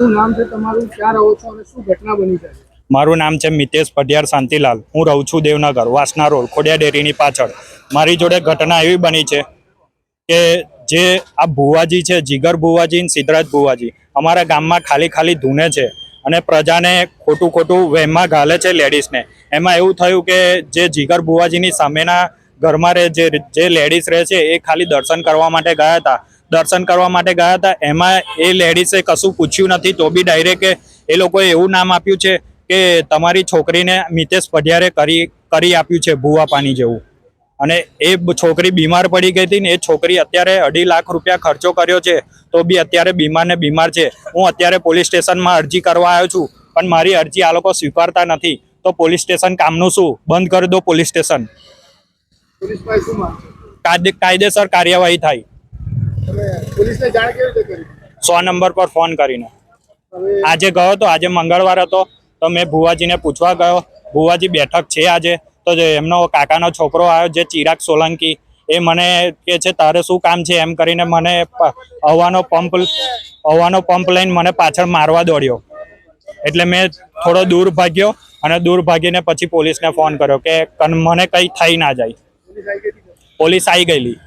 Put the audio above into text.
અને મારું નામ છે મિતેશ પઢિયાર શાંતિલાલ. હું રહું છું દેવનગર વાસના રોડ ખોડિયા ડેરીની પાછળ. મારી જોડે ઘટના એવી બની છે કે જે આ ભુવાજી છે, જીગર ભુવાજી ને સિદ્ધરાજ ભુવાજી, અમારા ગામમાં ખાલી ખાલી ધૂને છે અને પ્રજાને ખોટું ખોટું વહેમમાં ઘાલે છે લેડીઝને. એમાં એવું થયું કે જે જીગર ભુવાજીની સામેના ઘરમાં રહે, જે જે લેડીઝ રહે છે, એ ખાલી દર્શન કરવા માટે ગયા હતા. દર્શન કરવા માટે ગયા હતા. એમાં એ લેડીઝે કશું પૂછ્યું નથી. તો બી ડાયરેક્ટ એ લોકોએ એવું નામ આપ્યું છે કે તમારી છોકરીને મિતેશ પઢિયારે કરી કરી આપ્યું છે ભૂવા પાણી જેવું. અને એ છોકરી બીમાર પડી ગઈ હતી ને એ છોકરી અત્યારે અઢી લાખ રૂપિયા ખર્ચો કર્યો છે તો બી અત્યારે બીમાર ને બીમાર છે. હું અત્યારે પોલીસ સ્ટેશનમાં અરજી કરવા આવ્યો છું પણ મારી અરજી આ લોકો સ્વીકારતા નથી. તો પોલીસ સ્ટેશન કામનું શું? બંધ કરી દો પોલીસ સ્ટેશન. કાયદેસર કાર્યવાહી થાય. સો નંબર પર ફોન કરીને. આજે ગયો તો આજે મંગળવાર હતો તો મેં ભુવાજીને પૂછવા ગયો ભુવાજી બેઠક છે આજે તો એમનો કાકાનો છોકરો આવ્યો જે ચિરાગ સોલંકી એ મને કે છે તારે શું કામ છે? એમ કરીને મને હવાનો પંપ હવાનો પંપ લઈને મને પાછળ મારવા દોડ્યો. એટલે મેં થોડો દૂર ભાગ્યો અને દૂર ભાગીને પછી પોલીસને ફોન કર્યો કે મને કંઈ થઈ ના જાય. પોલીસ આવી ગયેલી.